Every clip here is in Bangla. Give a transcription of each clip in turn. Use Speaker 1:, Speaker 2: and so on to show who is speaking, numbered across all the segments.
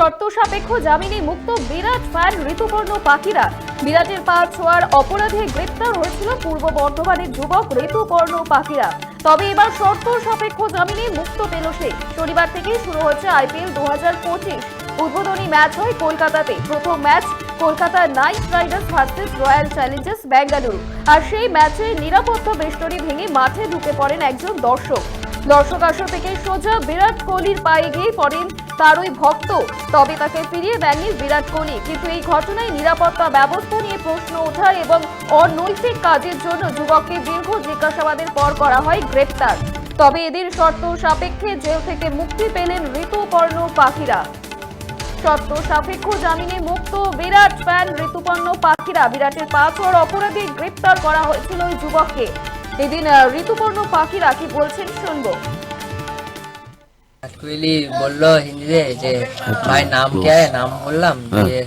Speaker 1: শর্ত সাপেক্ষ জামিনে মুক্ত বিরাট ফ্যান ঋতুপর্ণ পাখিরা বিরাটের পা ছোঁয়ার অপরাধে গ্রেপ্তার হয়েছিল পূর্ব বর্ধমানের যুবক ঋতুপর্ণ পাখিরা তবে এবার শর্ত সাপেক্ষ জামিনে মুক্ত পেল সে। শনিবার থেকেই শুরু হচ্ছে আইপিএল দু হাজার পঁচিশ। উদ্বোধনী ম্যাচ হয় কলকাতাতে। প্রথম match Kolkata Knight Riders versus Royal Challengers Bengaluru আর সেই ম্যাচে নিরাপত্তা বেষ্টনী ভেঙে মাঠে ঢুকে পড়েন একজন দর্শক। দর্শক আসর থেকে সোজা বিরাট কোহলির পায়ে গিয়ে পড়েন তার ওই ভক্ত। তবে তাকে ফিরিয়ে দেননি বিরাট কোহলি। কিন্তু এই ঘটনায় নিরাপত্তা ব্যবস্থা নিয়ে প্রশ্ন ওঠায় এবং অনৈতিক কাজের জন্য যুবককে দীর্ঘ জিজ্ঞাসাবাদের পর করা হয় গ্রেপ্তার। তবে এদের শর্ত সাপেক্ষে জেল থেকে মুক্তি পেলেন ঋতুপর্ণ পাখিরা। শর্ত সাপেক্ষ জামিনে মুক্ত বিরাট ফ্যান ঋতুপর্ণ পাখিরা। বিরাটের পাঁচ হওয়ার অপরাধে গ্রেপ্তার করা হয়েছিল ওই যুবককে। এদিন আহ, ঋতুপর্ণ পাখিরা কি বলছেন শুনবো
Speaker 2: विराट कोहली बोल लो हिंदी से जे भाई नाम क्या है नाम बोललाम ये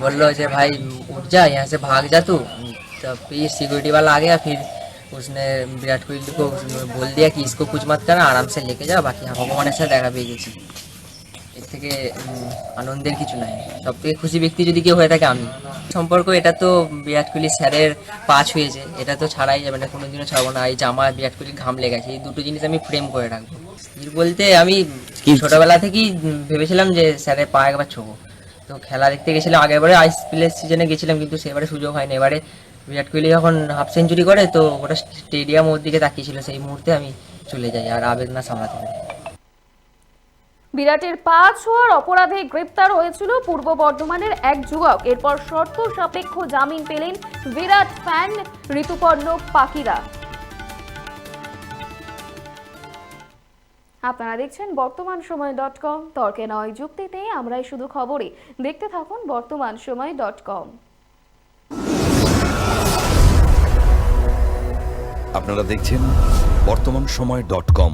Speaker 2: बोल लो जे भाई उठ जा यहाँ से भाग जा तू तब फिर सिक्योरिटी वाला आ गया फिर उसने विराट कोहली को उसने बोल दिया कि इसको कुछ मत करना आराम से लेके जा बाकी ভগবানের সাথে দেখা পেয়ে গেছি এর থেকে উম, আনন্দের কিছু নাই সব থেকে খুশি ব্যক্তি যদি কেউ হয়ে থাকে আমি সম্পর্ক এটা তো বিরাট কোহলি স্যারের পাঁচ হয়েছে। এটা তো ছাড়াই যাবে না কোনোদিনও ছাড়বো না। এই জামা বিরাট কোহলি ঘাম লেগেছে এই দুটো জিনিস আমি ফ্রেম করে রাখব। বলতে আমি ছোটবেলা থেকেই ভেবেছিলাম যে স্যারের পা একবার ছোবো। তো খেলা দেখতে গেছিলাম আগের বারে আইস প্লেস সিজনে গেছিলাম কিন্তু সেবারে সুযোগ হয়নি। এবারে বিরাট কোহলি যখন হাফ সেঞ্চুরি করে তো ওটা স্টেডিয়াম ওর দিকে তাকিয়েছিল। সেই মুহূর্তে আমি চলে যাই আর আবেগ না সামলাতে পারি।
Speaker 1: বিরাটের পাঁচ হওয়ার অপরাধে গ্রেপ্তার হয়েছিল পূর্ব বর্ধমানের এক যুবক। এরপর শর্ত সাপেক্ষ জামিন পেলেন বিরাট ফ্যান ঋতুপর্ণ পাখিরা আপনারা দেখছেন বর্তমান সময় ডট কম। তর্কে নয় যুক্তিতে, আমরাই শুধু খবরে। দেখতে থাকুন বর্তমান সময় ডট কম।
Speaker 3: আপনারা দেখছেন বর্তমান সময় ডট কম।